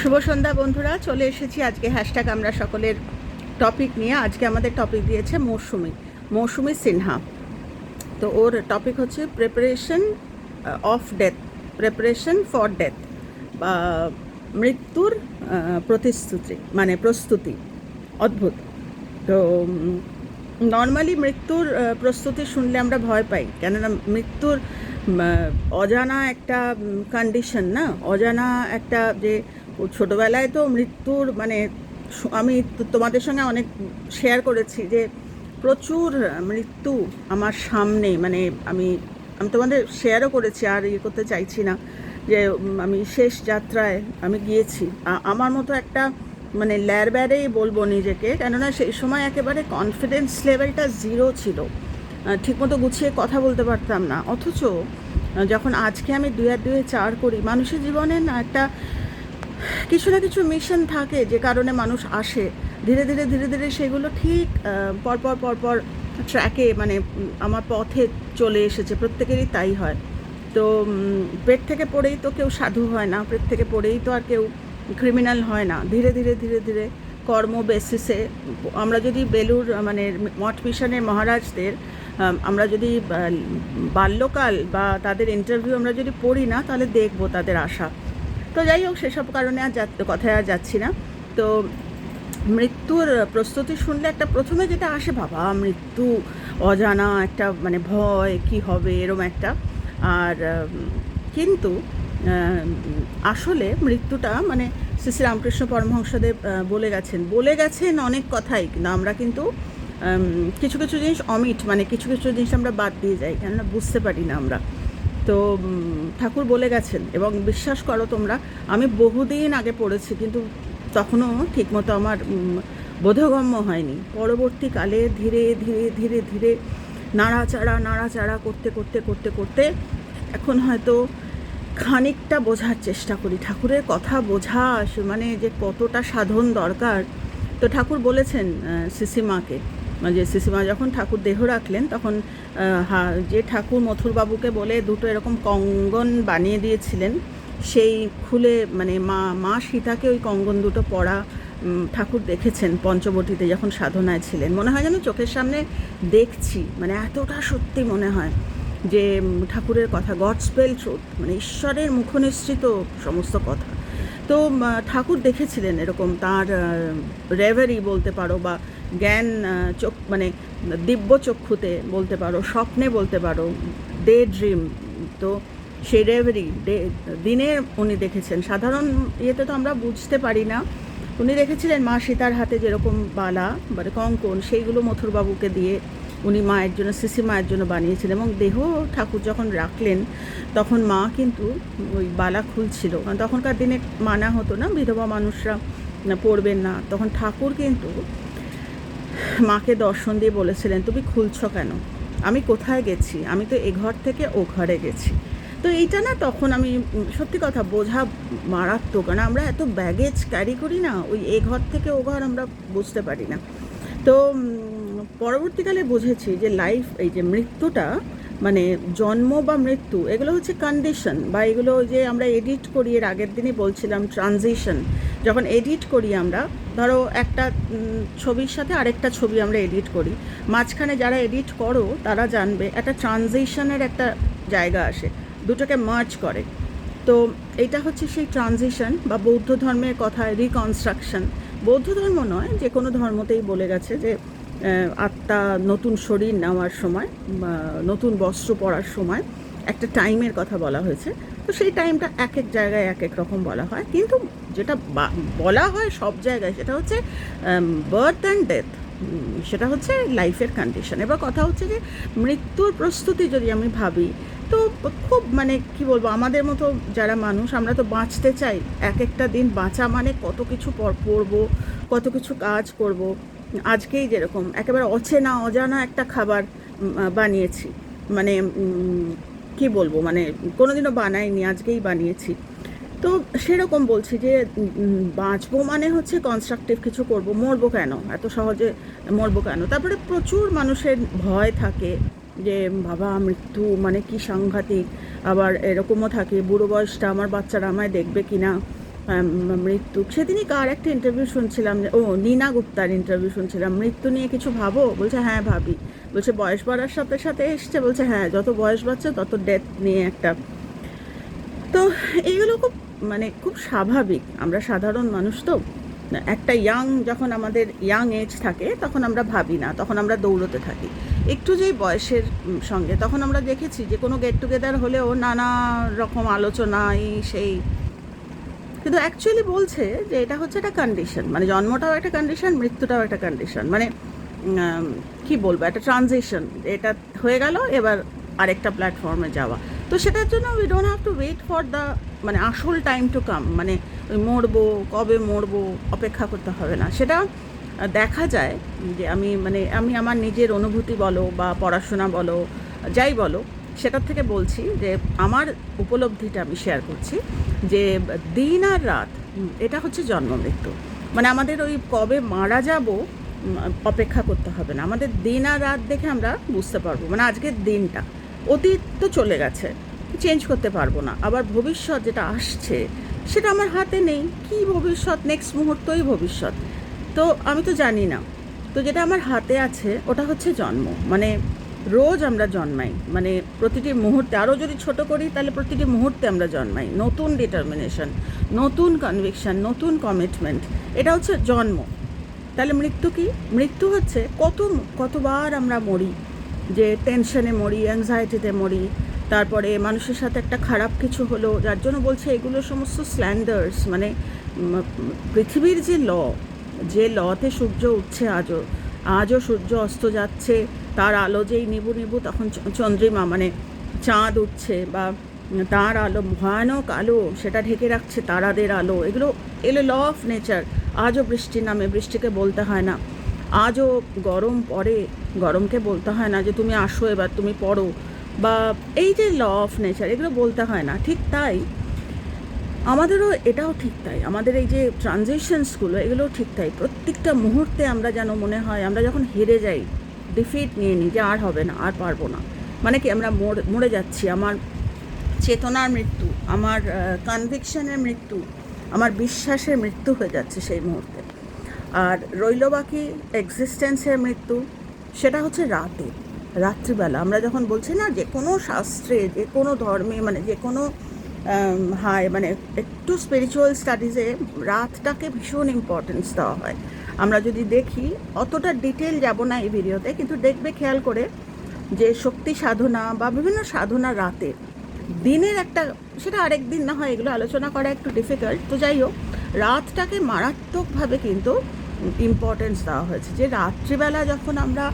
শুভ সন্ধ্যা বন্ধুরা, চলে এসেছি আজকে হ্যাশট্যাগ আমরা সকলের টপিক নিয়ে। আজকে আমাদের টপিক দিয়েছে মৌসুমি মৌসুমি সিনহা। তো ওর টপিক হচ্ছে preparation of death preparation for death বা মৃত্যুর প্রতিশ্রুতি মানে প্রস্তুতি, অদ্ভুত। তো নর্মালি মৃত্যুর প্রস্তুতি শুনলে আমরা ভয় পাই, কেননা মৃত্যুর অজানা একটা কন্ডিশন না, অজানা একটা যে ছোটোবেলায় তো মৃত্যুর মানে আমি তোমাদের সঙ্গে অনেক শেয়ার করেছি যে প্রচুর মৃত্যু আমার সামনে মানে আমি আমি তোমাদের শেয়ারও করেছি, আর ইয়ে করতে চাইছি না যে আমি শেষ যাত্রায় আমি গিয়েছি। আমার মতো একটা মানে ল্যারব্যারেই বলব নিজেকে, কেননা সেই সময় একেবারে কনফিডেন্স লেভেলটা জিরো ছিল। ঠিকমতো গুছিয়ে কথা বলতে পারতাম না। অথচ যখন আজকে আমি দুই আর দুয়ে চার করি, মানুষের জীবনে না একটা কিছু না কিছু মিশন থাকে যে কারণে মানুষ আসে। ধীরে ধীরে ধীরে ধীরে সেগুলো ঠিক পরপর পরপর ট্র্যাকে মানে আমার পথে চলে এসেছে। প্রত্যেকেরই তাই হয়। তো পেট থেকে পড়েই তো কেউ সাধু হয় না, পেট থেকে পড়েই তো আর কেউ ক্রিমিনাল হয় না। ধীরে ধীরে ধীরে ধীরে কর্ম বেসিসে আমরা যদি বেলুর মানে মঠ মিশনের মহারাজদের আমরা যদি বাল্যকাল বা তাদের ইন্টারভিউ আমরা যদি পড়ি না, তাহলে দেখব তাদের আশা। তো যাই হোক, সেসব কারণে আর কথায় আর যাচ্ছি না। তো মৃত্যুর প্রস্তুতি শুনলে একটা প্রথমে যেটা আসে, বাবা, মৃত্যু, অজানা একটা মানে ভয়, কি হবে, এরম একটা। আর কিন্তু আসলে মৃত্যুটা মানে শ্রী শ্রী রামকৃষ্ণ পরমহংসদেব বলে গেছেন। বলে গেছেন অনেক কথাই, কিন্তু আমরা কিন্তু কিছু কিছু জিনিস অমিট মানে কিছু কিছু জিনিস আমরা বাদ দিয়ে যাই, কেননা বুঝতে পারি না আমরা। তো ঠাকুর বলে গেছেন এবং বিশ্বাস করো তোমরা, আমি বহুদিন আগে পড়েছি কিন্তু তখনও ঠিকমতো আমার বোধগম্য হয়নি। পরবর্তীকালে ধীরে ধীরে ধীরে ধীরে নাড়াচাড়া নাড়াচাড়া করতে করতে করতে করতে এখন হয়তো খানিকটা বোঝার চেষ্টা করি। ঠাকুরের কথা বোঝা মানে যে কতটা সাধন দরকার। তো ঠাকুর বলেছেন সিসিমাকে যে সিসিমা যখন ঠাকুর দেহ রাখলেন, তখন যে ঠাকুর মথুরবাবুকে বলে দুটো এরকম কঙ্গন বানিয়ে দিয়েছিলেন, সেই খুলে মানে মা মা সীতাকে ওই কঙ্গন দুটো পরা ঠাকুর দেখেছেন পঞ্চবটিতে যখন সাধনায় ছিলেন। মনে হয় যেন চোখের সামনে দেখছি মানে এতটা সত্যি মনে হয় যে ঠাকুরের কথা গড স্পেল ট্রুথ মানে ঈশ্বরের মুখনিসৃত সমস্ত কথা। তো ঠাকুর দেখেছিলেন এরকম তার রেভারি বলতে পারো বা জ্ঞান চোখ মানে দিব্য চক্ষুতে বলতে পারো, স্বপ্নে বলতে পারো ডে ড্রিম তো সেই রেভারি, ডে, দিনে উনি দেখেছেন। সাধারণ ইয়েতে তো আমরা বুঝতে পারি না। উনি দেখেছিলেন মা সীতার হাতে যেরকম বালা মানে কঙ্কন, সেইগুলো মথুরবাবুকে দিয়ে উনি মায়ের জন্য সিসি মায়ের জন্য বানিয়েছিলেন এবং দেহ ঠাকুর যখন রাখলেন, তখন মা কিন্তু ওই বালা খুলছিল। কারণ তখনকার দিনে মানা হতো না, বিধবা মানুষরা পড়বেন না। তখন ঠাকুর কিন্তু মাকে দর্শন দিয়ে বলেছিলেন, তুমি খুলছ কেন? আমি কোথায় গেছি? আমি তো এ ঘর থেকে ও ঘরে গেছি। তো এইটা না তখন আমি সত্যি কথা বোঝা মারাত্মক। কারণ আমরা এত ব্যাগেজ ক্যারি করি না, ওই এ ঘর থেকে ও ঘর আমরা বুঝতে পারি না। তো পরবর্তীকালে বুঝেছি যে লাইফ এই যে মৃত্যুটা মানে জন্ম বা মৃত্যু, এগুলো হচ্ছে কন্ডিশন বা এগুলো যে আমরা এডিট করি, এর আগের দিনই বলছিলাম ট্রানজিশন যখন এডিট করি আমরা ধরো একটা ছবির সাথে আরেকটা ছবি আমরা এডিট করি। মাঝখানে যারা এডিট করো, তারা জানবে একটা ট্রানজিশনের একটা জায়গা আসে, দুটোকে মার্চ করে। তো এটা হচ্ছে সেই ট্রানজিশন বা বৌদ্ধ ধর্মের কথায় রিকনস্ট্রাকশন। বৌদ্ধ ধর্ম নয়, যে কোনো ধর্মতেই বলে গেছে যে আত্মা নতুন শরীর নেওয়ার সময় নতুন বস্ত্র পরার সময় একটা টাইমের কথা বলা হয়েছে। তো সেই টাইমটা এক এক জায়গায় এক এক রকম বলা হয়। কিন্তু যেটা বলা হয় সব জায়গায় সেটা হচ্ছে বার্থ অ্যান্ড ডেথ সেটা হচ্ছে লাইফের কন্ডিশন এবার কথা হচ্ছে যে, মৃত্যুর প্রস্তুতি যদি আমি ভাবি, তো খুব মানে কি বলব, আমাদের মতো যারা মানুষ, আমরা তো বাঁচতে চাই। এক একটা দিন বাঁচা মানে কত কিছু পর পড়ব কত কিছু কাজ করব। আজকেই যেরকম, একেবারে অচেনা, অজানা একটা খাবার বানিয়েছি। মানে কি বলব মানে কোনোদিনও বানাইনি, আজকেই বানিয়েছি। তো সেরকম বলছি যে বাঁচবো মানে হচ্ছে কনস্ট্রাকটিভ কিছু করব, মরবো কেন? এত সহজে মরবো কেন? তারপরে প্রচুর মানুষের ভয় থাকে যে, বাবা, মৃত্যু মানে কি সাংঘাতিক? আবার এরকমও থাকে, বুড়ো বয়সটা আমার বাচ্চারা আমায় দেখবে কি না মৃত্যু। সেদিনই কার একটা ইন্টারভিউ শুনছিলাম ও, নীনা গুপ্তার ইন্টারভিউ শুনছিলাম, মৃত্যু নিয়ে কিছু ভাবো? বলছে হ্যাঁ ভাবি। বলছে, বয়স বাড়ার সাথে সাথে এসছে, বলছে হ্যাঁ যত বয়স বাড়ছে, তত ডেথ নিয়ে একটা। তো এইগুলো খুব মানে খুব স্বাভাবিক। আমরা সাধারণ মানুষ তো, একটা ইয়াং যখন আমাদের ইয়াং এজ থাকে, তখন আমরা ভাবি না, তখন আমরা দৌড়তে থাকি। একটু যেই বয়সের সঙ্গে, তখন আমরা দেখেছি যে, কোনো গেট টুগেদার হলেও নানা রকম আলোচনা এই সেই। কিন্তু অ্যাকচুয়ালি বলছে যে, এটা হচ্ছে একটা কন্ডিশন মানে জন্মটাও একটা কন্ডিশন মৃত্যুটাও একটা কন্ডিশন মানে কি বলব, একটা ট্রানজিশন এটা হয়ে গেল, এবার আরেকটা প্ল্যাটফর্মে যাওয়া। তো সেটার জন্য we don't have to wait for the মানে আসল টাইম টু কাম মানে ওই মরবো, কবে মরবো, অপেক্ষা করতে হবে না। সেটা দেখা যায় যে আমি মানে আমি আমার নিজের অনুভূতি বলো বা পড়াশোনা বলো, যাই বলো, সেটার থেকে বলছি যে আমার উপলব্ধিটা আমি শেয়ার করছি যে দিন আর রাত এটা হচ্ছে জন্ম মৃত্যু। মানে আমাদের ওই কবে মারা যাব অপেক্ষা করতে হবে না। আমাদের দিন আর রাত দেখে আমরা বুঝতে পারব। মানে আজকের দিনটা। অতীত তো চলে গেছে। চেঞ্জ করতে পারব না। আবার ভবিষ্যৎ যেটা আসছে, সেটা আমার হাতে নেই। কি ভবিষ্যৎ? নেক্সট মুহূর্তই ভবিষ্যৎ। তো আমি তো জানি না। তো যেটা আমার হাতে আছে, ওটা হচ্ছে জন্ম। মানে রোজ আমরা জন্মাই। মানে প্রতিটি মুহূর্তে আরও যদি ছোট করি, তাহলে প্রতিটি মুহূর্তে আমরা জন্মাই। নতুন ডিটারমিনেশন নতুন কনভিকশন নতুন কমিটমেন্ট এটা হচ্ছে জন্ম। মৃত্যু কি? মৃত্যু হচ্ছে কত, কতবার আমরা মরি, যে টেনশনে মরি অ্যাংজাইটিতে মরি, তারপরে মানুষের সাথে একটা খারাপ কিছু হলো, যার জন্য বলছে এগুলো সমস্ত স্ল্যান্ডার্স মানে পৃথিবীর যে ল যে লতে সূর্য উঠছে আজও আজও সূর্য অস্ত যাচ্ছে, তার আলো যেই নিবু নিবু তখন চন্দ্রিমা মানে চাঁদ উঠছে বা তার আলো ভয়ানক আলো সেটা ঢেকে রাখছে তারাদের আলো। এগুলো এগুলো ল অফ নেচার আজও বৃষ্টি নামে বৃষ্টিকে বলতে হয় না। আজও গরম পড়ে, গরমকে বলতে হয় না যে তুমি আসো এবার, তুমি পড়ো। বা এই যে ল অফ নেচার এগুলো বলতে হয় না। ঠিক তাই। আমাদেরও এটাও ঠিক তাই। আমাদের এই যে ট্রানজেকশনসগুলো এগুলোও ঠিক তাই। প্রত্যেকটা মুহূর্তে আমরা যেন মনে হয়, আমরা যখন হেরে যাই ডিফিট নিয়ে নিই যে আর হবে না, আর পারব না। মানে কি, আমরা মর- মরে যাচ্ছি। আমার চেতনার মৃত্যু, আমার কনভিকশনের মৃত্যু, আমার বিশ্বাসের মৃত্যু হয়ে যাচ্ছে সেই মুহূর্তে। আর রইল বাকি এক্সিস্টেন্সের মৃত্যু, সেটা হচ্ছে রাতে, রাত্রিবেলা। আমরা যখন বলছি না যে কোনো শাস্ত্রে, যে কোনো ধর্মে মানে যে কোনো হায় মানে একটু স্পিরিচুয়াল স্টাডিজে রাতটাকে ভীষণ ইম্পর্টেন্স দেওয়া হয়। আমরা যদি দেখি, অতটা ডিটেল যাব না এই ভিডিওতে কিন্তু দেখবে খেয়াল করে যে শক্তি সাধনা বা বিভিন্ন সাধনা রাতে দিনের একটা, সেটা আরেক দিন না হয় এগুলো আলোচনা করা একটু ডিফিকাল্ট তো যাই হোক, রাতটাকে মারাত্মকভাবে কিন্তু ইম্পর্টেন্স দেওয়া হয়েছে। যে রাত্রিবেলা যখন আমরা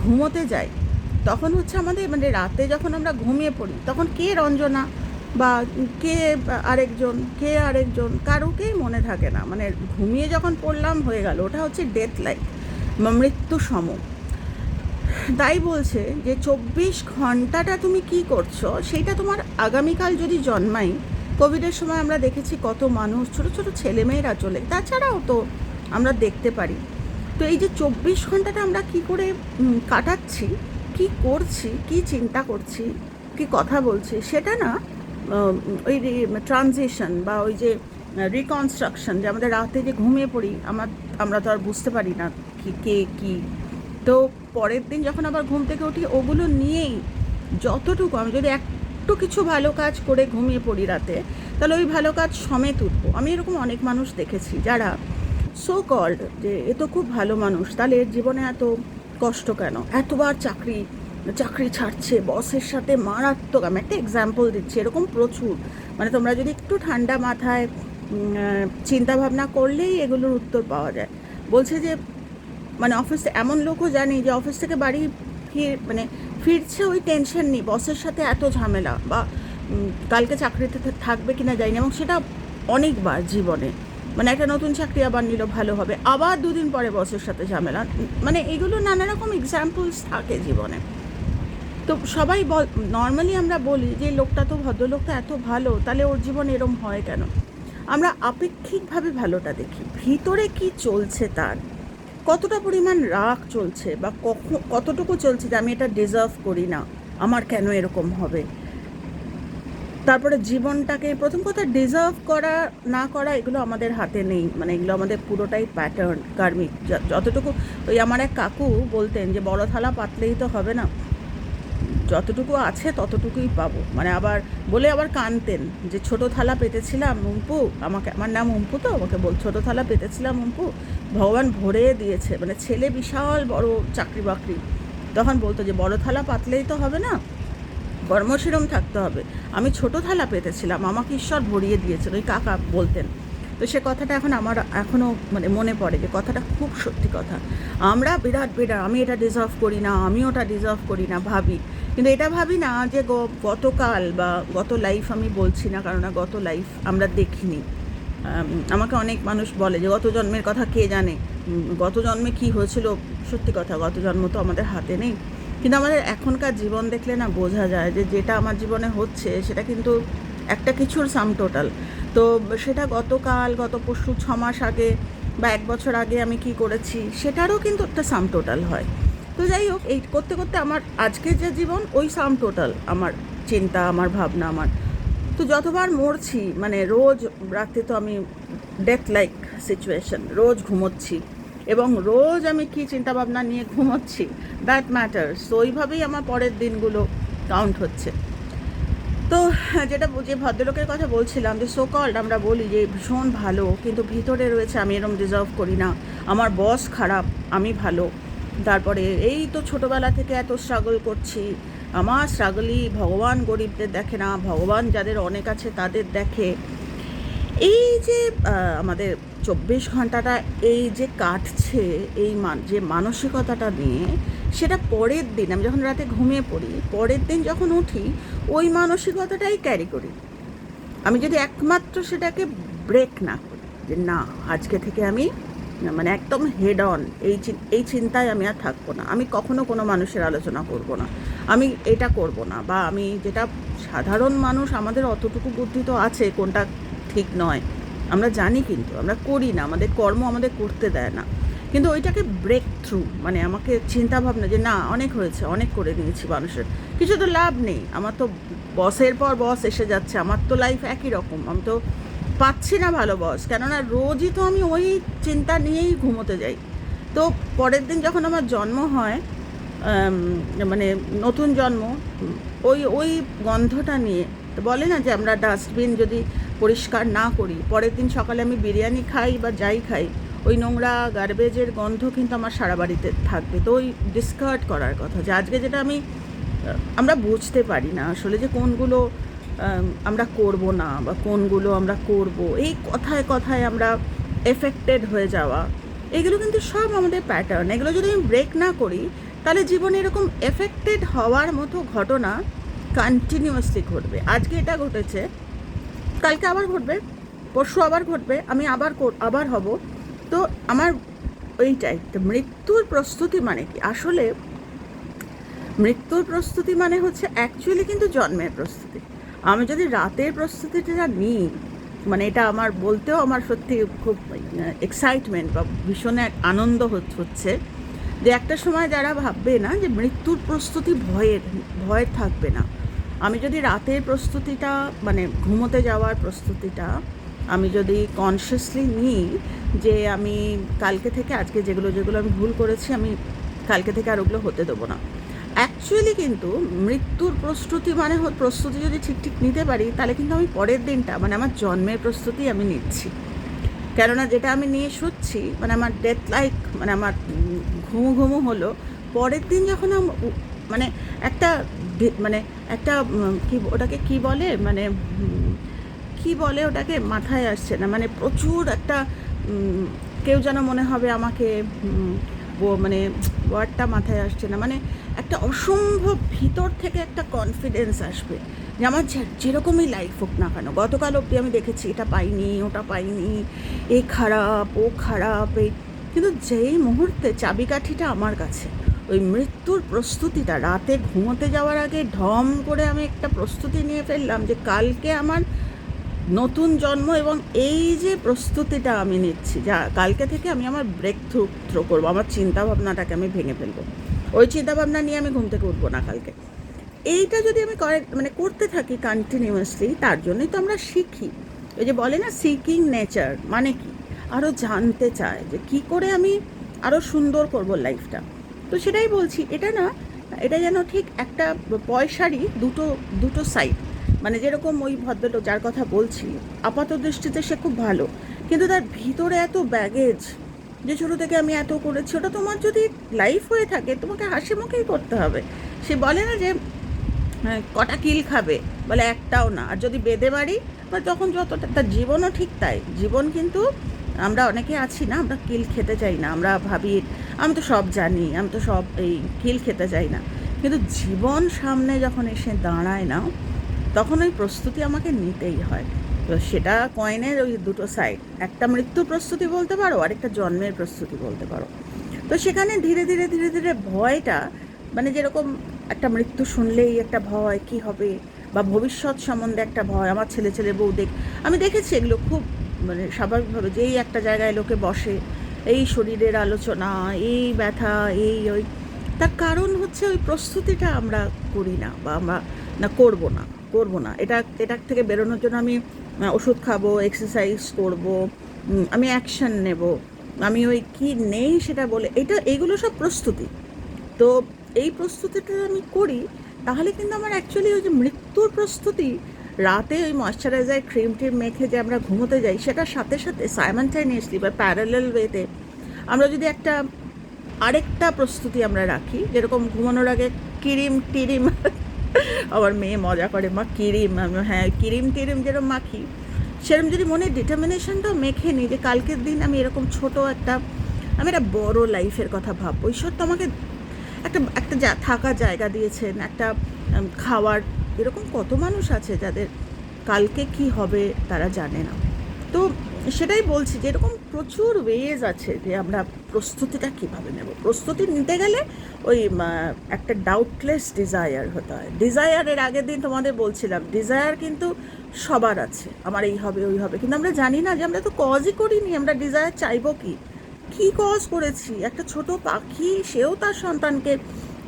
ঘুমোতে যাই, তখন হচ্ছে আমাদের মানে রাতে যখন আমরা ঘুমিয়ে পড়ি, তখন কে রঞ্জনা বা কে আরেকজন কে আরেকজন কারোকেই মনে থাকে না। মানে ঘুমিয়ে যখন পড়লাম হয়ে গেল, ওটা হচ্ছে ডেথ লাইক মৃত্যু সম তাই বলছে যে চব্বিশ ঘন্টাটা তুমি কি করছ? সেইটা তোমার আগামীকাল যদি জন্মাই কোভিডের সময় আমরা দেখেছি কত মানুষ, ছোট ছোট ছেলেমেয়েরা চলে। তাছাড়াও তো আমরা দেখতে পারি। তো এই যে চব্বিশ ঘন্টাটা আমরা কি করে কাটাচ্ছি, কি করছি, কি চিন্তা করছি, কি কথা বলছি, সেটা না ওই ট্রানজিশন বা ওই যে রিকনস্ট্রাকশন, যে আমাদের রাতে যে ঘুমিয়ে পড়ি, আমার, আমরা তো আর বুঝতে পারি না কি, কে, কি তো পরের দিন যখন আবার ঘুম থেকে উঠি, ওগুলো নিয়েই যতটুকু আমি যদি একটু কিছু ভালো কাজ করে ঘুমিয়ে পড়ি রাতে, তাহলে ওই ভালো কাজ সমেত উঠবো। আমি এরকম অনেক মানুষ দেখেছি যারা সো কল্ড যে, এ তো খুব ভালো মানুষ, তাহলে এর জীবনে এত কষ্ট কেন? এতবার চাকরি চাকরি ছাড়ছে, বসের সাথে মারাত্মক আমি একটা এক্সাম্পল দিচ্ছি, এরকম প্রচুর। মানে তোমরা যদি একটু ঠান্ডা মাথায় চিন্তা ভাবনা করলেই এগুলোর উত্তর পাওয়া যায়। বলছে যে মানে অফিস এমন লোকও জানি যে অফিস থেকে বাড়ি ফির মানে ফিরছে ওই টেনশন নেই। বসের সাথে এত ঝামেলা বা কালকে চাকরিতে থাকবে কিনা যায়নি এবং সেটা অনেকবার জীবনে। মানে একটা নতুন চাকরি আবার নিল, ভালো হবে। আবার দুদিন পরে বসের সাথে ঝামেলা। মানে এগুলো নানা রকম এক্সাম্পলস থাকে জীবনে। তো সবাই বল নর্মালি আমরা বলি যে লোকটা তো ভদ্রলোকটা এত ভালো, তাহলে ওর জীবন এরম হয় কেন? আমরা আপেক্ষিকভাবে ভালোটা দেখি। ভিতরে কি চলছে তার? কতটা পরিমাণ রাগ চলছে বা কতটুকু চলছে যে আমি এটা ডিজার্ভ করি না? আমার কেন এরকম হবে? তারপরে জীবনটাকে প্রথম কথা ডিজার্ভ করা, না করা, এগুলো আমাদের হাতে নেই। মানে এগুলো আমাদের পুরোটাই প্যাটার্ন কার্মিক যতটুকু ওই আমার এক কাকু বলতেন যে, বড় থালা পাতলেই তো হবে না। যতটুকু আছে ততটুকুই পাবো। মানে আবার বলে আবার কানতেন যে, ছোট থালা পেতেছিলাম উম্পু, আমাকে, আমার নাম উম্পু তো, আমাকে বল, ছোট থালা পেতেছিলাম উম্পু, ভগবান ভরে দিয়েছে। মানে ছেলে বিশাল বড় চাকরি বাকরি তখন বলতো যে, বড় থালা পাতলেই তো হবে না কর্মশীরম থাকতে হবে। আমি ছোট থালা পেতেছিলাম, আমাকে ঈশ্বর ভরিয়ে দিয়েছেন। ওই কাকা বলতেন। তো সে কথাটা এখন আমার এখনও মানে মনে পড়ে যে কথাটা খুব সত্যি কথা। আমরা বিরাট বিরাট, আমি এটা ডিজার্ভ করি না, আমি ওটা ডিজার্ভ করি না, ভাবি। কিন্তু এটা ভাবি না যে গতকাল বা গত লাইফ আমি বলছি না কারণ গত লাইফ আমরা দেখিনি। আমাকে অনেক মানুষ বলে যে গত জন্মের কথা কে জানে? গত জন্মে কি হয়েছিল? সত্যি কথা, গত জন্ম তো আমাদের হাতে নেই। কিন্তু আমাদের এখনকার জীবন দেখলে না বোঝা যায় যে যেটা আমার জীবনে হচ্ছে সেটা কিন্তু একটা কিছুর সাম টোটাল তো সেটা গতকাল, গত পরশু ছ মাস আগে বা এক বছর আগে আমি কি করেছি, সেটারও কিন্তু একটা সাম টোটাল হয়। তো যাই হোক, এই করতে করতে আমার আজকের যে জীবন, ওই সাম টোটাল আমার চিন্তা, আমার ভাবনা আমার। তো যতবার মরছি মানে রোজ রাতে তো আমি ডেথ লাইক সিচুয়েশন রোজ ঘুমোচ্ছি এবং রোজ আমি কি চিন্তা ভাবনা নিয়ে ঘুমোচ্ছি দ্যাট ম্যাটার্স তো ওইভাবেই আমার পরের দিনগুলো কাউন্ট হচ্ছে। তো যেটা যে ভদ্রলোকের কথা বলছিলাম, যে সো কল্ড আমরা বলি যে ভীষণ ভালো, কিন্তু ভিতরে রয়েছে আমি এরম ডিজার্ভ করি না। আমার বস খারাপ, আমি ভালো। তারপরে এই তো ছোটোবেলা থেকে এত স্ট্রাগল করছি। আমার স্ট্রাগলই ভগবান গরিবদের দেখে না, ভগবান যাদের অনেক আছে তাদের দেখে। এই যে আমাদের চব্বিশ ঘন্টাটা এই যে কাটছে, এই যে মানসিকতাটা নিয়ে সেটা পরের দিন, আমি যখন রাতে ঘুমিয়ে পড়ি, পরের দিন যখন উঠি, ওই মানসিকতাটাই ক্যারি করি। আমি যদি একমাত্র সেটাকে ব্রেক না করি, যে না, আজকে থেকে আমি মানে একদম হেড অন এই এই চিন্তায় আমি আর থাকব না। আমি কখনো কোনো মানুষের আলোচনা করব না। আমি এটা করব না, বা আমি যেটা সাধারণ মানুষ, আমাদের অতটুকু বুদ্ধি তো আছে, কোনটা ঠিক নয়। আমরা জানি কিন্তু, আমরা করি না, আমাদের কর্ম আমাদের করতে দেয় না। কিন্তু ওইটাকে ব্রেক থ্রু মানে আমাকে চিন্তা ভাবনা যে না, অনেক হয়েছে, অনেক করে দিয়েছি মানুষের। কিছু তো লাভ নেই। আমার তো বসের পর বস এসে যাচ্ছে, আমার তো লাইফ একই রকম। আমি তো পাচ্ছি না ভালো বস। কেননা রোজই তো আমি ওই চিন্তা নিয়েই ঘুমোতে যাই। তো পরের দিন যখন আমার জন্ম হয় মানে নতুন জন্ম, ওই ওই গন্ধটা নিয়ে বলে না যে আমরা ডাস্টবিন যদি পরিষ্কার না করি, পরের দিন সকালে আমি বিরিয়ানি খাই বা যাই খাই ওই নোংরা গার্বেজের গন্ধ কিন্তু আমার সারা বাড়িতে থাকবে। তো ওই ডিসকার্ড করার কথা। যে আজকে যেটা আমি, আমরা বুঝতে পারি না আসলে যে কোনগুলো আমরা করব না বা কোনগুলো আমরা করব। এই কথায় কথায় আমরা এফেক্টেড হয়ে যাওয়া, এগুলো কিন্তু সব আমাদের প্যাটার্ন এগুলো যদি আমি ব্রেক না করি, তাহলে জীবনে এরকম এফেক্টেড হওয়ার মতো ঘটনা কন্টিনিউয়াসলি ঘটবে। আজকে এটা ঘটেছে, কালকে আবার ঘটবে, পরশু আবার ঘটবে, আমি আবার আবার হব। তো আমার ওইটাই মৃত্যুর প্রস্তুতি মানে কি? আসলে মৃত্যুর প্রস্তুতি মানে হচ্ছে অ্যাকচুয়ালি কিন্তু জন্মের প্রস্তুতি। আমি যদি রাতের প্রস্তুতিটা নিই মানে এটা আমার বলতেও আমার সত্যি খুব এক্সাইটমেন্ট বা ভীষণ এক আনন্দ হচ্ছে যে একটা সময় যারা ভাববে না যে মৃত্যুর প্রস্তুতি ভয়ের, ভয় থাকবে না। আমি যদি রাতের প্রস্তুতিটা মানে ঘুমোতে যাওয়ার প্রস্তুতিটা আমি যদি কনসিয়াসলি নিই যে আমি কালকে থেকে, আজকে যেগুলো যেগুলো আমি ভুল করেছি, আমি কালকে থেকে আর ওগুলো হতে দেবো না। অ্যাকচুয়ালি কিন্তু মৃত্যুর প্রস্তুতি মানে প্রস্তুতি যদি ঠিক ঠিক নিতে পারি, তাহলে কিন্তু আমি পরের দিনটা মানে আমার জন্মের প্রস্তুতি আমি নিচ্ছি। কেননা যেটা আমি নিয়ে শুচ্ছি মানে আমার ডেথ লাইক মানে আমার ঘুমু ঘুমু হলো, পরের দিন যখন মানে একটা মানে একটা কি, ওটাকে কি বলে? মানে কি বলে ওটাকে মাথায় আসছে না। মানে প্রচুর একটা কেউ যেন মনে হবে আমাকে মানে ওয়ার্ডটা মাথায় আসছে না। মানে একটা অসম্ভব ভিতর থেকে একটা কনফিডেন্স আসবে যে আমার যেরকমই লাইফ হোক না কেন। গতকাল অবধি আমি দেখেছি এটা পাইনি, ওটা পাইনি, এ খারাপ, ও খারাপ, এই। কিন্তু যেই মুহূর্তে চাবিকাঠিটা আমার কাছে, ওই মৃত্যুর প্রস্তুতিটা, রাতে ঘুমোতে যাওয়ার আগে ঢম করে আমি একটা প্রস্তুতি নিয়ে ফেললাম যে কালকে আমার নতুন জন্ম এবং এই যে প্রস্তুতিটা আমি নিচ্ছি, যা কালকে থেকে আমি আমার ব্রেক থ্রু থ্রো করব। আমার চিন্তাভাবনাটাকে আমি ভেঙে ফেলব। ওই চিন্তাভাবনা নিয়ে আমি ঘুম থেকে উঠবো না কালকে। এইটা যদি আমি করে মানে করতে থাকি কন্টিনিউয়াসলি তার জন্যই তো আমরা শিখি। ওই যে বলে না সিকিং নেচার মানে কি? আরও জানতে চায় যে কি করে আমি আরও সুন্দর করব লাইফটা তো সেটাই বলছি, এটা না, এটা যেন ঠিক একটা পয়সারই দুটো দুটো সাইড মানে যেরকম ওই ভদ্রলোক যার কথা বলছি আপাত দৃষ্টিতে সে খুব ভালো। কিন্তু তার ভিতরে এত ব্যাগেজ যে ছোটো থেকে আমি এত করেছি ওটা তোমার যদি লাইফ হয়ে থাকে তোমাকে হাসি মুখেই করতে হবে। সে বলে না যে হ্যাঁ, কটা কিল খাবে? বলে একটাও না। আর যদি বেঁধে বাড়ি মানে তখন যতটা তার জীবনও ঠিক তাই। জীবন কিন্তু আমরা অনেকে আছি না আমরা কিল খেতে চাই না আমরা ভাবি আমি তো সব জানি আমি তো সব এই কিল খেতে চাই না। কিন্তু জীবন সামনে যখন এসে দাঁড়ায় না তখন ওই প্রস্তুতি আমাকে নিতেই হয়। তো সেটা কয়েনের ওই দুটো সাইড একটা মৃত্যুর প্রস্তুতি বলতে পারো আর একটা জন্মের প্রস্তুতি বলতে পারো। তো সেখানে ধীরে ধীরে ধীরে ধীরে ভয়টা মানে যেরকম একটা মৃত্যু শুনলেই একটা ভয়, কি হবে? বা ভবিষ্যৎ সম্বন্ধে একটা ভয়, আমার ছেলে ছেলে, বউ দেখ, আমি দেখেছি এগুলো খুব মানে স্বাভাবিকভাবে যেই একটা জায়গায় লোকে বসে, এই শরীরের আলোচনা, এই ব্যথা, এই ওই। তার কারণ হচ্ছে ওই প্রস্তুতিটা আমরা করি না বা আমরা, না করব না। করব না। এটা এটার থেকে বেরোনোর জন্য আমি ওষুধ খাব এক্সারসাইজ করব আমি অ্যাকশন নেব। আমি ওই কি নেই সেটা বলে, এটা এইগুলো সব প্রস্তুতি। তো এই প্রস্তুতিটা আমি করি, তাহলে কিন্তু আমার অ্যাকচুয়ালি ওই যে মৃত্যুর প্রস্তুতি, রাতে ওই ময়শ্চারাইজার ক্রিম টিম মেখে যে আমরা ঘুমোতে যাই, সেটার সাথে সাথে সাইমানটাইনিয়াসলি বা প্যারালেল ওয়েতে আমরা যদি একটা, আরেকটা প্রস্তুতি আমরা রাখি, যেরকম ঘুমানোর আগে কিরিম, টিরিম আমার মেয়ে মজা করে, মা কিরিম হ্যাঁ কিরিম টিরিম যেরকম মাখি সেরকম যদি মনে ডিটারমিনেশনটাও মেখে নিই যে কালকের দিন আমি এরকম ছোট একটা, আমি একটা বড় লাইফের কথা ভাববো, ঈশ্বর তো আমাকে একটা একটা যা থাকার জায়গা দিয়েছেন, একটা খাওয়ার, এরকম কত মানুষ আছে যাদের কালকে কি হবে তারা জানে না। তো সেটাই বলছি যে এরকম প্রচুর ওয়েজ আছে যে আমরা প্রস্তুতিটা কীভাবে নেব। প্রস্তুতি নিতে গেলে ওই একটা ডাউটলেস ডিজায়ার হতে হয়। ডিজায়ারের আগের দিন তোমাদের বলছিলাম ডিজায়ার কিন্তু সবার আছে। আমার এই হবে, ওই হবে। কিন্তু আমরা জানি না যে আমরা তো কজই করিনি, আমরা ডিজায়ার চাইব কি? কি কজ করেছি? একটা ছোট পাখি, সেও তার সন্তানকে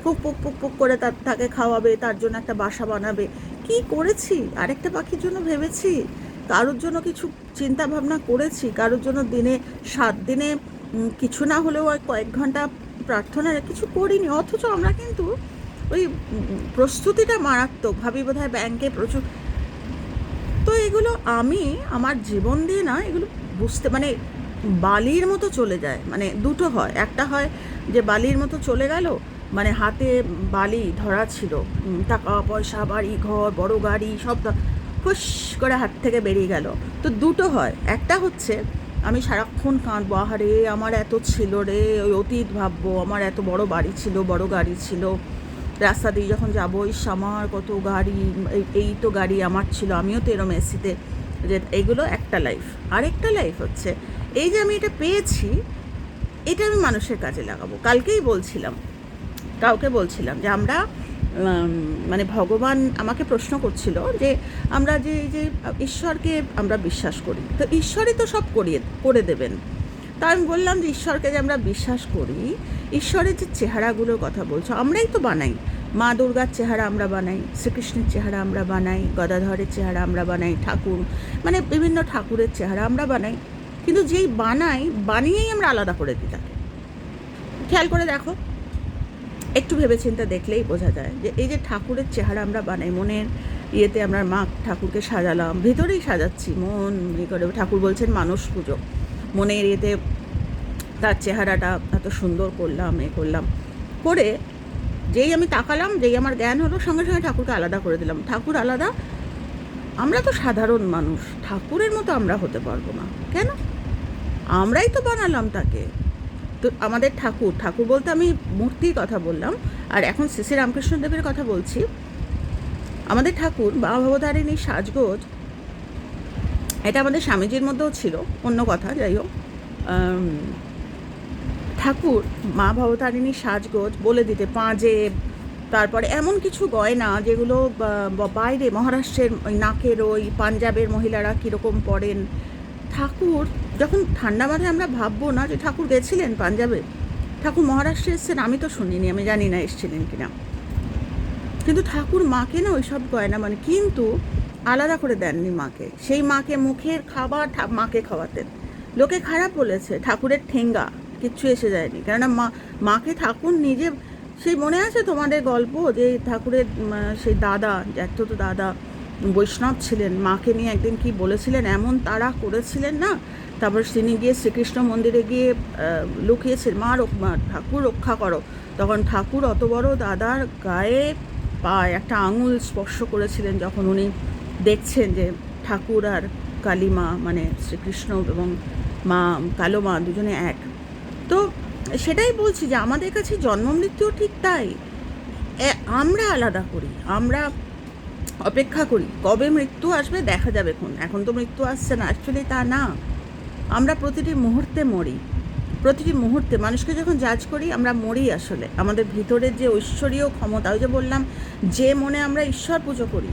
পুক পুক পুক পুক করে তার, তাকে খাওয়াবে, তার জন্য একটা বাসা বানাবে। কি করেছি? আরেকটা পাখির জন্য ভেবেছি? কারোর জন্য কিছু চিন্তা ভাবনা করেছি, কারোর জন্য দিনে সাত দিনে কিছু না হলেও কয়েক ঘণ্টা প্রার্থনা কিছু করিনি। অথচ আমরা কিন্তু ওই প্রস্তুতিটা মারাত্মক। ভাবি বোধ হয় ব্যাংকে প্রচুর তো এগুলো আমি আমার জীবন দিয়ে না, এগুলো বুঝতে মানে বালির মতো চলে যায়। মানে দুটো হয়। একটা হয় যে বালির মতো চলে গেল মানে হাতে বালি ধরা ছিল। টাকা পয়সা, বাড়ি ঘর, বড় গাড়ি, সব ফুস করে হাত থেকে বেরিয়ে গেল। তো দুটো হয়। একটা হচ্ছে, আমি সারাক্ষণ কাঁদবো, আহারে, আমার এত ছিল রে, ওই অতীত ভাববো, আমার এত বড় বাড়ি ছিল, বড় গাড়ি ছিল। রাস্তা দিয়ে যখন যাব, ইস, আমার কত গাড়ি, এই- তো গাড়ি আমার ছিল, আমিও তো এরম এসিতে যে, এইগুলো একটা লাইফ আরেকটা লাইফ হচ্ছে, এই যে আমি এটা পেয়েছি, এটা আমি মানুষের কাজে লাগাবো। কালকেই বলছিলাম, কাউকে বলছিলাম যে, আমরা মানে ভগবান আমাকে প্রশ্ন করছিল যে আমরা যে যে ঈশ্বরকে আমরা বিশ্বাস করি, তো ঈশ্বরই তো সব করিয়ে, করে দেবেন। তা আমি বললাম যে ঈশ্বরকে যে আমরা বিশ্বাস করি, ঈশ্বরের যে চেহারাগুলোর কথা বলছো, আমরাই তো বানাই। মা দুর্গার চেহারা আমরা বানাই, শ্রীকৃষ্ণের চেহারা আমরা বানাই, গদাধরের চেহারা আমরা বানাই, ঠাকুর মানে বিভিন্ন ঠাকুরের চেহারা আমরা বানাই। কিন্তু যেই বানাই, বানিয়েই আমরা আলাদা করে দিই তাকে। খেয়াল করে দেখো। একটু ভেবেচিন্তে দেখলেই বোঝা যায় যে এই যে ঠাকুরের চেহারা আমরা বানাই, মনের ইয়েতে আমরা মা ঠাকুরকে সাজালাম, ভেতরেই সাজাচ্ছি, মন ইয়ে করে। ঠাকুর বলছেন মানুষ পুজো। মনের ইয়েতে তার চেহারাটা এত সুন্দর করলাম, এ করলাম। করে যেই আমি তাকালাম, যেই আমার জ্ঞান হলো, সঙ্গে সঙ্গে ঠাকুরকে আলাদা করে দিলাম। ঠাকুর আলাদা, আমরা তো সাধারণ মানুষ, ঠাকুরের মতো আমরা হতে পারব না। কেন? আমরাই তো বানালাম তাকে। তো আমাদের ঠাকুর ঠাকুর বলতে আমি মূর্তির কথা বললাম, আর এখন শ্রী শ্রী রামকৃষ্ণদেবের কথা বলছি। আমাদের ঠাকুর বা ভবতারিণী সাজগোজ, এটা আমাদের স্বামীজির মধ্যেও ছিল, অন্য কথা, যাই হোক। ঠাকুর, মা ভবতারিণীর সাজগোজ বলে দিতে, পাঁজে, তারপরে এমন কিছু গয়না যেগুলো বাইরে মহারাষ্ট্রের ওই নাকের ওই পাঞ্জাবের মহিলারা কীরকম পরেন। ঠাকুর যখন ঠান্ডা মাথায় আমরা ভাববো না যে ঠাকুর গেছিলেন পাঞ্জাবে, ঠাকুর মহারাষ্ট্রে এসেছেন, আমি তো শুনিনি, আমি জানি না এসেছিলেন কিনা। কিন্তু ঠাকুর মাকে না ওইসব গয়না মানে কিন্তু আলাদা করে দেননি মাকে। সেই মাকে মুখের খাবার মাকে খাওয়াতেন। লোকে খারাপ বলেছে, ঠাকুরের ঠেঙ্গা, কিচ্ছু এসে যায়নি। কেননা মা, মাকে ঠাকুর নিজে সেই মনে আছে তোমাদের গল্প যে ঠাকুরের সেই দাদা তো দাদা বৈষ্ণব ছিলেন, মাকে নিয়ে একদিন কি বলেছিলেন, এমন তারা করেছিলেন না তারপর তিনি গিয়ে শ্রীকৃষ্ণ মন্দিরে গিয়ে লুকিয়েছেন মা মা, ঠাকুর রক্ষা করো। তখন ঠাকুর অত বড় দাদার গায়ে পায়ে একটা আঙুল স্পর্শ করেছিলেন যখন উনি দেখছেন যে ঠাকুর আর কালীমা মানে শ্রীকৃষ্ণ এবং মা, কালো মা দুজনে এক। তো সেটাই বলছি যে আমাদের কাছে জন্ম মৃত্যুও ঠিক তাই। আমরা আলাদা করি, আমরা অপেক্ষা করি, কবে মৃত্যু আসবে দেখা যাবে কোন। এখন তো মৃত্যু আসছে না অ্যাকচুয়ালি তা না। আমরা প্রতিটি মুহূর্তে মরি। প্রতিটি মুহূর্তে মানুষকে যখন জাজ করি, আমরা মরি আসলে। আমাদের ভিতরের যে ঐশ্বরীয় ক্ষমতা, ওই যে বললাম, যে মনে আমরা ঈশ্বর পুজো করি,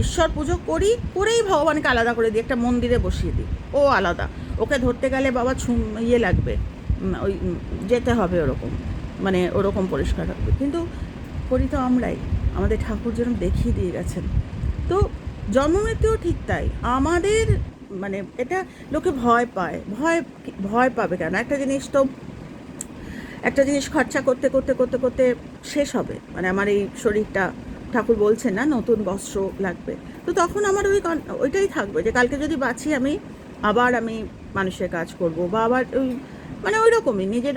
ঈশ্বর পুজো করি, করেই ভগবানকে আলাদা করে দিই, একটা মন্দিরে বসিয়ে দিই। ও আলাদা। ওকে ধরতে গেলে বাবা ছুম ইয়ে লাগবে ওই যেতে হবে ওরকম মানে ওরকম পরিষ্কার হবে। কিন্তু করি তো আমরাই। আমাদের ঠাকুর যেরকম দেখিয়ে দিয়ে গেছেন। তো জন্ম মৃত্যুও ঠিক তাই। আমাদের মানে এটা লোকে ভয় পায়, ভয় ভয় পাবে কেন? একটা জিনিস তো, একটা জিনিস খরচা করতে করতে করতে করতে শেষ হবে। মানে আমার এই শরীরটা, ঠাকুর বলছেন না, নতুন বস্ত্র লাগবে। তো তখন আমার ওই ওইটাই থাকবে যে কালকে যদি বাঁচি আমি, আবার আমি মানুষের কাজ করব বা আবার ওই মানে ওই রকমই নিজের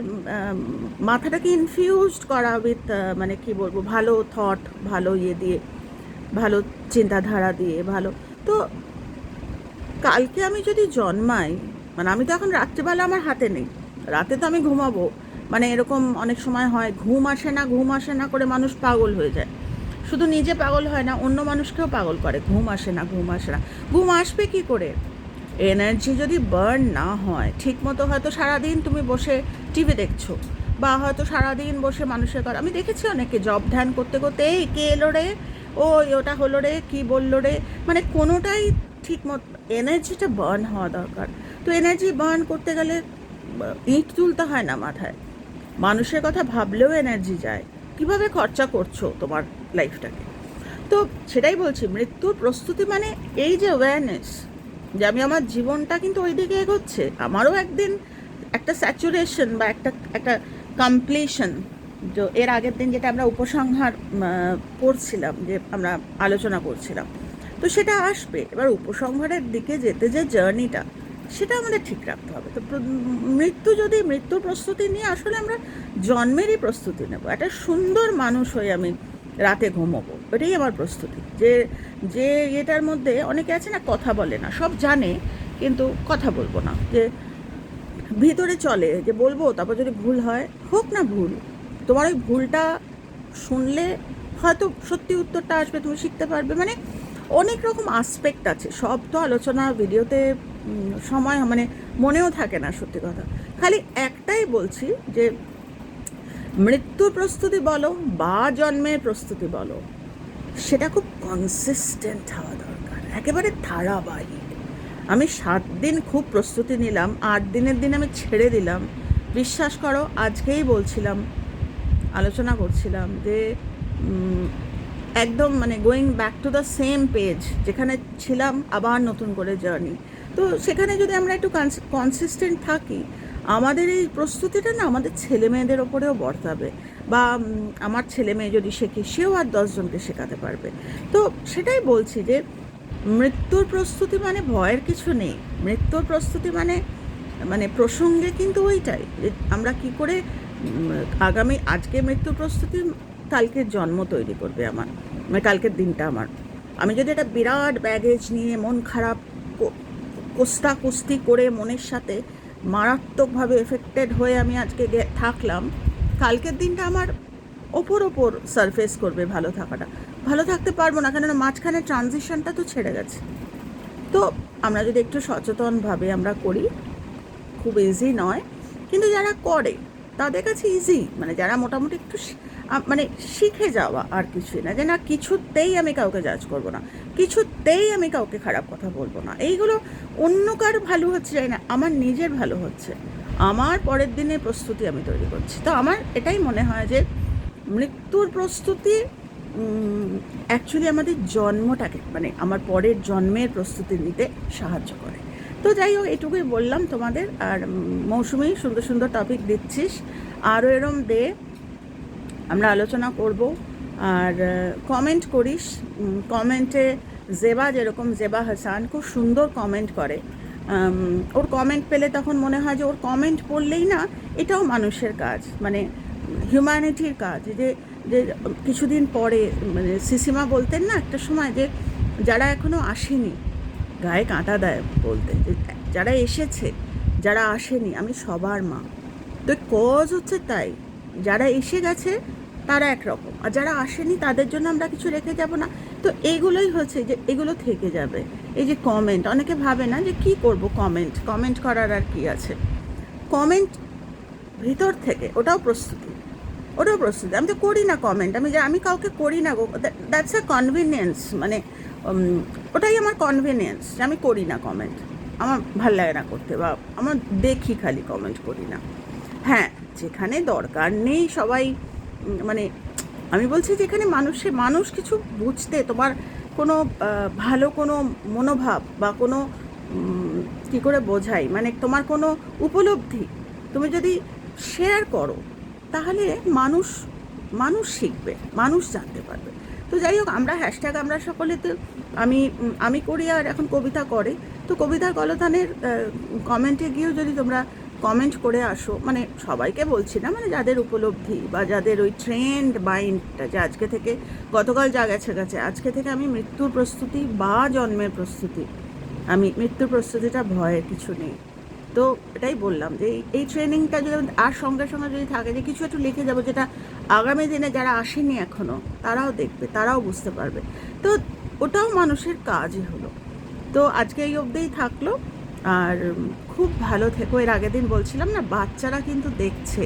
মাথাটাকে ইনফিউজড করা উইথ মানে কি বলব, ভালো থট ভালো ইয়ে দিয়ে, ভালো চিন্তাধারা দিয়ে, ভালো। তো কালকে আমি যদি জন্মাই মানে আমি তো এখন রাত্রিবেলা আমার হাতে নেই, রাতে তো আমি ঘুমাবো। মানে এরকম অনেক সময় হয়, ঘুম আসে না, ঘুম আসে না করে মানুষ পাগল হয়ে যায়। শুধু নিজে পাগল হয় না, অন্য মানুষকেও পাগল করে, ঘুম আসে না, ঘুম আসে না। ঘুম আসবে কি করে? এনার্জি যদি বার্ন না হয় ঠিক মতো হয়তো সারাদিন তুমি বসে টিভি দেখছ, বা হয়তো সারাদিন বসে মানুষের কথা আমি দেখেছি অনেকে জব ধ্যান করতে করতে, এই, কে এলো রে? ও ওটা হলো রে, কী বলল রে? মানে কোনোটাই ঠিক মতো এনার্জিটা বার্ন হওয়া দরকার। তো এনার্জি বার্ন করতে গেলে ইট তুলতে হয় না মাথায়। মানুষের কথা ভাবলেও এনার্জি যায়। কীভাবে খরচা করছ তোমার লাইফটাকে? তো সেটাই বলছি, মৃত্যুর প্রস্তুতি মানে এই যে অ্যাওয়ারনেস যে আমি আমার জীবনটা কিন্তু ওই দিকে এগোচ্ছে। আমারও একদিন একটা স্যাচুরেশন বা একটা একটা কমপ্লিশন এর আগের দিন যেটা আমরা উপসংহার পড়ছিলাম, যে আমরা আলোচনা করছিলাম। তো সেটা আসবে। এবার উপসংহারের দিকে যেতে যে জার্নিটা, সেটা আমাদের ঠিক রাখতে হবে। তো মৃত্যু যদি, মৃত্যুর প্রস্তুতি নিয়ে আসলে আমরা জন্মেরই প্রস্তুতি নেব। একটা সুন্দর মানুষ হয়ে আমি রাতে ঘুমোবো, এটাই আমার প্রস্তুতি। যে যে এটার মধ্যে অনেকে আছে না, কথা বলে না, সব জানে, কিন্তু কথা বলব না। যে ভিতরে চলে, যে বলব, তারপর যদি ভুল হয়, হোক না ভুল, তোমার ওই ভুলটা শুনলে হয়তো সত্যি উত্তরটা আসবে, তুমি শিখতে পারবে। মানে অনেক রকম আসপেক্ট আছে। সব তো আলোচনা ভিডিওতে সময় মানে মনেও থাকে না সত্যি কথা। খালি একটাই বলছি যে, মৃত্যুর প্রস্তুতি বলো বা জন্মের প্রস্তুতি বলো, সেটা খুব কনসিস্টেন্ট হওয়া দরকার। একেবারে ধারাবাহিক। আমি সাত দিন খুব প্রস্তুতি নিলাম, আট দিনের দিন আমি ছেড়ে দিলাম। বিশ্বাস করো, আজকেই বলছিলাম, আলোচনা করছিলাম যে একদম মানে going back to the same page যেখানে ছিলাম আবার নতুন করে জার্নি তো সেখানে যদি আমরা একটু কনসিস্টেন্ট থাকি, আমাদের এই প্রস্তুতিটা না আমাদের ছেলে মেয়েদের ওপরেও বর্তাবে বা আমার ছেলে মেয়ে যদি শেখে, সেও আর দশজনকে শেখাতে পারবে। তো সেটাই বলছি যে, মৃত্যুর প্রস্তুতি মানে ভয়ের কিছু নেই। মৃত্যুর প্রস্তুতি মানে মানে প্রসঙ্গে কিন্তু ওইটাই যে, আমরা কি করে আগামী, আজকে মৃত্যুর প্রস্তুতি কালকের জন্ম তৈরি করবে আমার মানে কালকের দিনটা আমার। আমি যদি একটা বিরাট ব্যাগেজ নিয়ে মন খারাপ কোস্তা কুস্তি করে মনের সাথে মারাত্মকভাবে এফেক্টেড হয়ে আমি আজকে থাকলাম, কালকের দিনটা আমার ওপর ওপর সারফেস করবে ভালো থাকাটা। ভালো থাকতে পারব না, কেননা মাঝখানে ট্রানজিশনটা তো ছেড়ে গেছে। তো আমরা যদি একটু সচেতনভাবে আমরা করি, খুব ইজি নয়। কিন্তু যারা করে, তাদের কাছে ইজি মানে যারা মোটামুটি একটু মানে শিখে যাওয়া আর কিছুই না যে না, কিছুতেই আমি কাউকে জাজ করব না, কিছুতেই আমি কাউকে খারাপ কথা বলব না। এইগুলো অন্য কার ভালো হচ্ছে যাই না, আমার নিজের ভালো হচ্ছে। আমার পরের দিনের প্রস্তুতি আমি তৈরি করছি। তো আমার এটাই মনে হয় যে মৃত্যুর প্রস্তুতি অ্যাকচুয়ালি আমাদের জন্মটাকে মানে আমার পরের জন্মের প্রস্তুতি নিতে সাহায্য করে। তো যাই হোক, এটুকুই বললাম তোমাদের। আর মৌসুমি, সুন্দর সুন্দর টপিক দিচ্ছিস। আরও এরম দে। আমরা আলোচনা করব। আর কমেন্ট করিস। কমেন্টে জেবা যেরকম জেবা হাসান খুব সুন্দর কমেন্ট করে। ওর কমেন্ট পেলে তখন মনে হয় যে ওর কমেন্ট পড়লেই না, এটাও মানুষের কাজ। মানে হিউম্যানিটির কাজ। যে যে কিছুদিন পরে মানে সিসিমা বলতেন না একটা সময় যে, যারা এখনও আসেনি, গায়ে কাঁটা দেয় বলতে যারা এসেছে, যারা আসেনি, আমি সবার মা। তো কজ হচ্ছে তাই। যারা এসে গেছে, তারা একরকম। আর যারা আসেনি, তাদের জন্য আমরা কিছু রেখে যাব না। তো এইগুলোই হচ্ছে যে, এগুলো থেকে যাবে। এই যে কমেন্ট অনেকে ভাবে না যে কি করব কমেন্ট কমেন্ট করার আর কি আছে? কমেন্ট ভিতর থেকে, ওটাও প্রস্তুতি। ওটাও প্রস্তুতি। আমি তো করি না কমেন্ট আমি যে, আমি কাউকে করি না দ্যাটস আ কনভিনিয়েন্স মানে ওটাই আমার কনভিনিয়েন্স যে আমি করি না কমেন্ট আমার ভালো লাগে না করতে বা আমার দেখি খালি কমেন্ট করি না। হ্যাঁ যেখানে দরকার নেই সবাই মানে আমি বলছি যেখানে মানুষে, মানুষ কিছু বুঝতে তোমার কোনো ভালো কোনো মনোভাব বা কোনো কী করে বোঝাই? মানে তোমার কোনো উপলব্ধি তুমি যদি শেয়ার করো, তাহলে মানুষ মানুষ শিখবে, মানুষ জানতে পারবে। তো যাই হোক, আমরা হ্যাশট্যাগ আমরা সকলে তো আমি আমি করি আর এখন কবিতা করে। তো কবিতার গলতানের কমেন্টে গিয়েও যদি তোমরা কমেন্ট করে আসো। মানে সবাইকে বলছি না মানে যাদের উপলব্ধি বা যাদের ওই ট্রেন্ড মাইন্ডটা যে আজকে থেকে গতকাল যা গেছে গেছে, আজকে থেকে আমি মৃত্যুর প্রস্তুতি বা জন্মের প্রস্তুতি, আমি মৃত্যুর প্রস্তুতিটা ভয়ের কিছু নেই। তো এটাই বললাম যে এই- ট্রেনিংটা যদি আর সঙ্গে সঙ্গে যদি থাকে, যে কিছু একটু লিখে যাব যেটা আগামী দিনে যারা আসেনি এখনও তারাও দেখবে, তারাও বুঝতে পারবে। তো ওটাও মানুষের কাজই হলো। তো আজকে এই অবধিই থাকল, আর খুব ভালো থেকো। এর আগের দিন বলছিলাম না, বাচ্চারা কিন্তু দেখছে।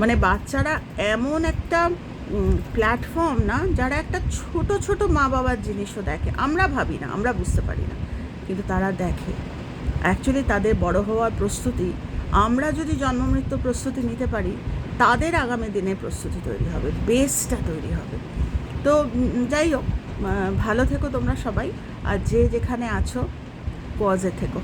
মানে বাচ্চারা এমন একটা প্ল্যাটফর্ম না, যারা একটা ছোট ছোট মা বাবার জিনিসও দেখে। আমরা ভাবি না, আমরা বুঝতে পারি না। কিন্তু তারা দেখে। অ্যাকচুয়ালি তাদের বড় হওয়ার প্রস্তুতি, আমরা যদি জন্ম মৃত্যু প্রস্তুতি নিতে পারি, তাদের আগামী দিনে প্রস্তুতি তৈরি হবে বেসটা তৈরি হবে। তো যাই হোক ভালো থেকো তোমরা সবাই, আর যে যেখানে আছো পজে থেকো।